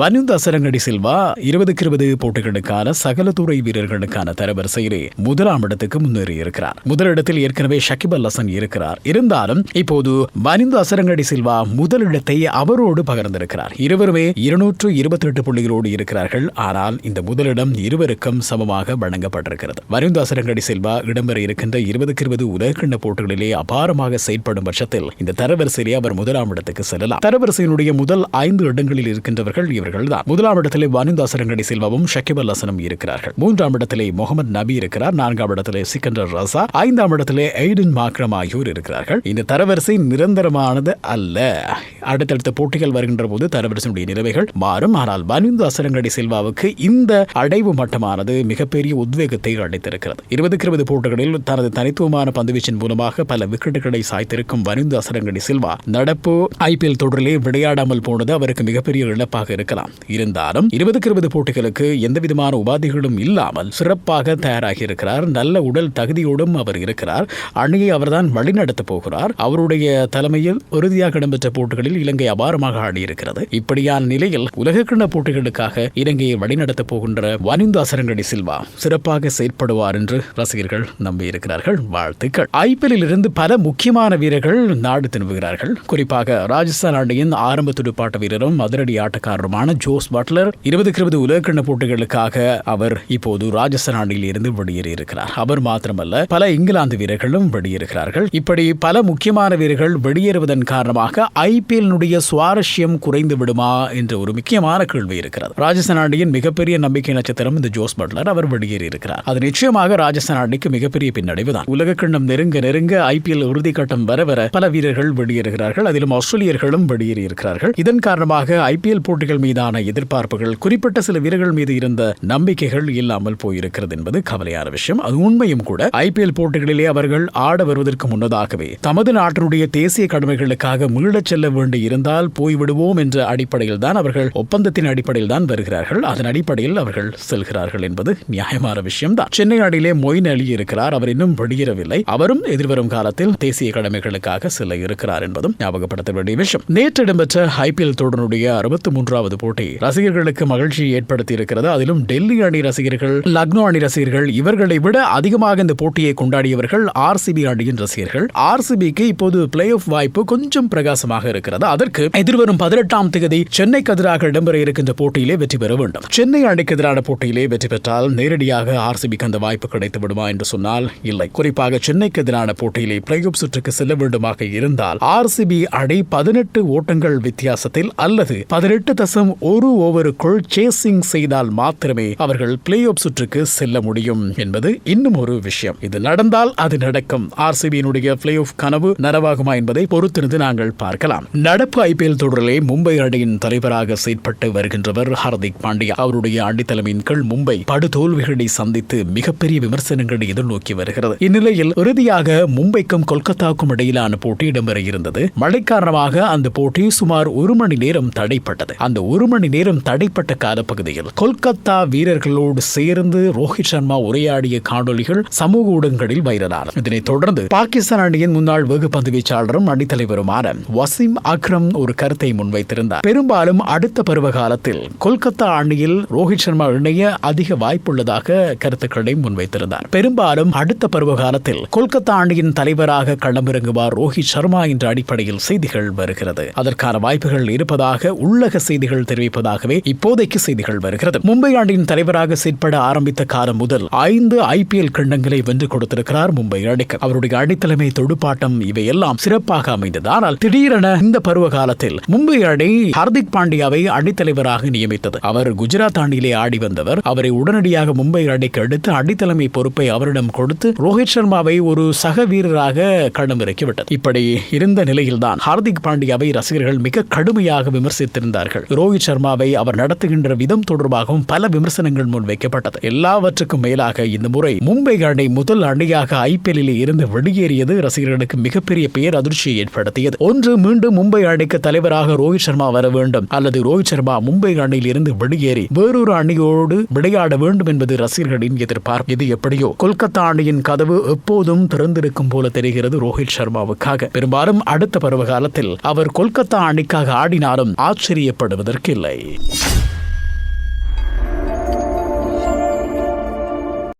வனிந்த அசரங்கடி சில்வா இருபதுக்கு இருபது போட்டிகளுக்கான சகல துறை வீரர்களுக்கான தரவரிசையிலே முதலாம் இடத்துக்கு முன்னேறி இருக்கிறார் முதலிடத்தில் ஏற்கனவே ஷகிப் அல் ஹசன் இருக்கிறார். இருந்தாலும் இப்போது வனிந்த அசரங்கடி சில்வா முதலிடத்தை அவரோடு பகிர்ந்திருக்கிறார். இருவருமே இருநூற்று இருபத்தி எட்டு புள்ளிகளோடு இருக்கிறார்கள். ஆனால் இந்த முதலிடம் இருவருக்கும் சமமாக வழங்கப்பட்டிருக்கிறது. வனிந்த அசரங்கடி சில்வா இடம்பெற இருக்கின்ற இருபதுக்கு இருபது உலகக்கிண்ண போட்டிகளிலே அபாரமாக செயல்படும் பட்சத்தில் இந்த தரவரிசையிலே அவர் முதலாம் இடத்துக்கு செல்லலாம். தரவரிசையினுடைய முதல் ஐந்து இடங்களில் இருக்கின்றவர்கள் இவர்கள் தான் முதலாம் இடத்திலே வானிந்தாசரங்கடி செல்வமும் ஷக்கிப் அல் ஹசனும் இருக்கிறார்கள். மூன்றாம் இடத்திலே முகமது நபி இருக்கிறார். நான்காம் இடத்திலே சிக்கண்டர் ரசா. ஐந்தாம் இடத்திலே எய்டன் மாக்ரம் ஆகியோர் இருக்கிறார்கள். இந்த தரவரிசை நிரந்தரமானது அல்ல. அடுத்தடுத்த போட்டிகள் வருகின்ற போது தரவரிசையுடைய நிலைமைகள் மாறும். ஆனால் வனிந்து அசரங்கடி செல்வாவுக்கு இந்த அடைவு மட்டமானது மிகப்பெரிய உத்வேகத்தை அளித்திருக்கிறது. இருபதுக்கு இருபது போட்டிகளில் தனது தனித்துவமான பந்துவீச்சின் மூலமாக பல விக்கெட்டுகளை சாய்த்திருக்கும் வனிந்து அசரங்கடி சில்வா நடப்பு ஐபிஎல் தொடரிலே விளையாடாமல் போனது அவருக்கு மிகப்பெரிய இழப்பாக இருக்கலாம் இருந்தாலும் இருபதுக்கு இருபது போட்டிகளுக்கு எந்த விதமான உபாதைகளும் இல்லாமல் சிறப்பாக தயாராகி இருக்கிறார் நல்ல உடல் தகுதியோடும் அவர் இருக்கிறார். அணியை அவர்தான் வழிநடத்தப் போகிறார். அவருடைய தலைமையில் இறுதியாக இடம்பெற்ற போட்டிகளில் இலங்கை அபாரமாக ஆடியிருக்கிறது. இப்படியான நிலையில் உலகக்கிண போட்டிகளுக்காக இலங்கையை வழிநடத்தப் போகின்ற வனிந்து அசரங்கடி சில்வா சிறப்பாக செயற்படுவார் என்று ரசிகர்கள் நம்பியிருக்கிறார்கள். வாழ்த்துக்கள். ஐபிஎல்லில் இருந்து பல முக்கியமான வீரர்கள் நாடு திரும்புகிறார்கள். குறிப்பாக ராஜஸ்தான் அணியின் ஆரம்ப துடுப்பாட்ட வீரரும் அதிரடி ஆட்டக்காரருமான ஜோஸ் பட்லர் இருபதுக்கு இருபது உலகக்கிண்ண போட்டிகளுக்காக அவர் இப்போது ராஜஸ்தான் அணியில் இருந்து வெளியேறியிருக்கிறார். அவர் மாத்திரமல்ல பல இங்கிலாந்து வீரர்களும் வெளியேறுகிறார்கள். இப்படி பல முக்கியமான வீரர்கள் வெளியேறுவதன் காரணமாக ஐபிஎல்னுடைய சுவாரஸ்யம் குறைந்து விடுமா என்ற ஒரு முக்கியமான கேள்வி இருக்கிறது. ராஜஸ்தான் அணியின் மிகப்பெரிய நம்பிக்கை நட்சத்திரம் இந்த ஜோஸ் பட்லர் அவர் வெளியேறி இருக்கிறார் அது நிச்சயமாக ராஜஸ்தான் அணிக்கு மிகப்பெரிய பின்னடைவு தான் உலகக்கிண்ணம் நெருங்க நெருங்க ஐபிஎல் இறுதிக்கட்டம் வர வர பல வீரர்கள் வெளியேறுகிறார்கள். அதிலும் ஆஸ்திரேலியர்களும் வெளியேறி இருக்கிறார்கள் இதன் காரணமாக ஐபிஎல் போட்டிகள் மீதான எதிர்பார்ப்புகள் குறிப்பிட்ட சில வீரர்கள் மீது இருந்த நம்பிக்கைகள் இல்லாமல் போயிருக்கிறது என்பது கவலையான விஷயம். அது உண்மையும் கூட ஐபிஎல் போட்டிகளிலே அவர்கள் ஆட வருவதற்கு முன்னதாகவே தமது நாட்டினுடைய தேசிய கடமைகளுக்காக மீளச் செல்ல வேண்டி இருந்தால் போய்விடுவோம் என்ற அடிப்படையில் தான் அவர்கள் ஒப்பந்தத்தின் அடிப்படையில் தான் வருகிறார்கள். அதன் அடிப்படையில் அவர்கள் செல்கிறார்கள் என்பது நியாயமான விஷயம் தான் சென்னை அணியிலே மொயின் அலி இருக்கிறார். அவர் இன்னும் வெளியேறவில்லை அவரும் எதிர்வரும் காலத்தில் தேசிய கடமைகளுக்காக செல்ல இருக்கிறார் என்பதும் ஞாபகப்படுத்த வேண்டிய விஷயம். நேற்று இடம்பெற்ற ஐபிஎல் தொடருடைய அறுபத்தி மூன்றாவது போட்டி. ரசிகர்களுக்கு மகிழ்ச்சியை ஏற்படுத்தி இருக்கிறது அதிலும் டெல்லி அணி ரசிகர்கள் லக்னோ அணி ரசிகர்கள் இவர்களை விட அதிகமாக இந்த போட்டியை கொண்டாடியவர்கள் ஆர்சிபி அணியின் ரசிகர்கள். ஆர்சிபிக்கு இப்போது பிளே ஆஃப் வாய்ப்பு கொஞ்சம் பிரகாசமாக இருக்கிறது. அதற்கு எதிர்வரும் பதினெட்டாம் தேதி சென்னைக்கு எதிராக இடம்பெற இருக்கின்ற போட்டியிலே வெற்றி பெற வேண்டும். சென்னை அணிக்கு எதிரான போட்டியிலே வெற்றி பெற்றால் நேரடியாக ஆர்சிபிக்கு அந்த வாய்ப்பு கிடைத்து விடுமா என்று சொன்னால் இல்லை. குறிப்பாக சென்னைக்கு எதிரான போட்டியிலே பிளே ஆஃப் சுற்றுக்கு செல்ல வேண்டுமாக இருந்தால் ஆர்சிபி அணி பதினெட்டு ஓட்டங்கள் வித்தியாசத்தில் அல்லது பதினெட்டு தசம் ஒரு ஓவருக்குள் சேசிங் செய்தால் மாத்திரமே அவர்கள் பிளே ஆஃப் சுற்றுக்கு செல்ல முடியும் என்பது இன்னும் ஒரு விஷயம். இது நடந்தால் அது நடக்கும். ஆர்சிபியினுடைய பிளே ஆஃப் கனவு நனவாகுமா என்பதை பொறுத்திருந்து நாங்கள் பார்க்கலாம். நடப்பு ஐபிஎல் தொடரிலே மும்பை அணியின் தலைவராக செயற்பட்டு வருகின்றவர் ஹர்திக் பாண்டியா. அவருடைய அணித்தலைமையின் கீழ் மும்பை படுதோல்விகளை சந்தித்து மிகப்பெரிய விமர்சனங்களை எதிர்நோக்கி வருகிறது. இந்நிலையில் இறுதியாக மும்பைக்கும் கொல்கத்தாவுக்கும் இடையிலான போட்டி இடம்பெற இருந்தது. மழை காரணமாக அந்த போட்டி சுமார் ஒரு மணி நேரம் தடைப்பட்டது. அந்த ஒரு மணி நேரம் தடைப்பட்ட காலப்பகுதியில் கொல்கத்தா வீரர்களோடு சேர்ந்து ரோஹித் சர்மா உரையாடிய காணொலிகள் சமூக ஊடகங்களில் வைரலான. இதனைத் தொடர்ந்து பாகிஸ்தான் அணியின் முன்னாள் வெகுபந்து வீச்சாளரும் அணித்தலைவருமான வசீம் அக்ரம் ஒரு கருத்தை முன்வைத்திருந்தார். பெரும்பாலும் அடுத்த பருவ காலத்தில் கொல்கத்தா அணியில் ரோஹித் சர்மா இணைய அதிக வாய்ப்புள்ளதாக கருத்துக்களை முன்வைத்திருந்தார். பெரும்பாலும் அடுத்த பருவ காலத்தில் கொல்கத்தா அணியின் தலைவராக களமிறங்குவார் ரோஹித் சர்மா என்ற அடிப்படையில் செய்திகள் வருகிறது. அதற்கான வாய்ப்புகள் இருப்பதாக உள்ளக செய்திகள் தெரிவிப்பதாகவே இப்போதைக்கு செய்திகள் வருகிறது. மும்பை அணியின் தலைவராக செயற்பட ஆரம்பித்த காலம் முதல் ஐந்து ஐபிஎல் கிண்ணங்களை வென்று கொடுத்திருக்கிறார் மும்பை அணிக்கு. அவருடைய அணித்தலைமை தொடுப்பாட்டம் இவையெல்லாம் சிறப்பாக அமைந்தது ஆனால் திடீரென இந்த பருவ காலத்தில் மும்பை அணி ஹர்திக் பாண்டியாவை அணித்தலைவராக நியமித்தது. அவர் குஜராத் அணியிலே ஆடி வந்தவர். அவரை உடனடியாக மும்பை அணிக்கு எடுத்து அணித்தலைமை பொறுப்பை அவரிடம் கொடுத்து ரோஹித் சர்மாவை ஒரு சக வீரராக களமிறக்கிவிட்டது. இப்படி இருந்த நிலையில்தான் ஹார்திக் பாண்டியாவை ரசிகர்கள் மிக கடுமையாக விமர்சித்திருந்தார்கள். ரோஹித் ரோஹித் சர்மாவை அவர் நடத்துகின்ற விதம் தொடர்பாகவும் பல விமர்சனங்கள் முன்வைக்கப்பட்டது எல்லாவற்றுக்கும் மேலாக இந்த முறை மும்பை அணி முதல் அணியாக ஐபிஎல்லில் இருந்து வெளியேறியது ரசிகர்களுக்கு மிகப்பெரிய பெயர் அதிர்ச்சியை ஏற்படுத்தியது. ஒன்று மீண்டும் மும்பை அணிக்கு தலைவராக ரோஹித் சர்மா வர வேண்டும் அல்லது ரோஹித் சர்மா மும்பை அணியில் இருந்து வெளியேறி வேறொரு அணியோடு விளையாட வேண்டும் என்பது ரசிகர்களின் எதிர்பார்ப்பு. இது எப்படியோ கொல்கத்தா அணியின் கதவு எப்போதும் திறந்திருக்கும் போல தெரிகிறது ரோஹித் சர்மாவுக்காக. பெரும்பாலும் அடுத்த பருவ காலத்தில் அவர் கொல்கத்தா அணிக்காக ஆடினாலும் ஆச்சரியப்படுவதற்கு ஆச்சரியப்படுவதற்கில்லை